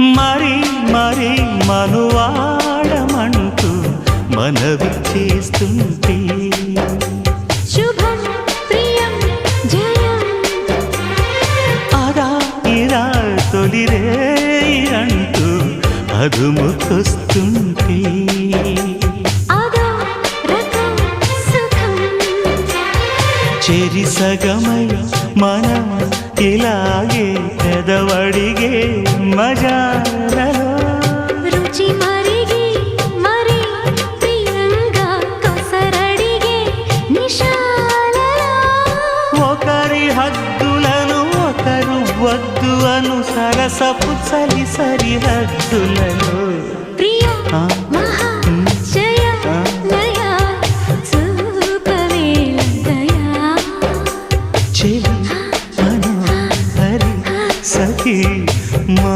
మరి మరి మనువాడమంటూ మనవి చేస్తుంటే. శుభం ప్రియం జయం. అదా ఇరా తొలిరే అంటూ అదుముకొస్తుంటే చెరి సగమై మనం ఇలాగే పెదవడిగే మజాలలో రుచి మరిగి మరి ప్రియంగా కొసరడిగే ఒకరి హద్దులను ఒకరు వద్దు అను సరసపు చలి సరిహద్దులలో ప్రియ ఆ సఖీ మా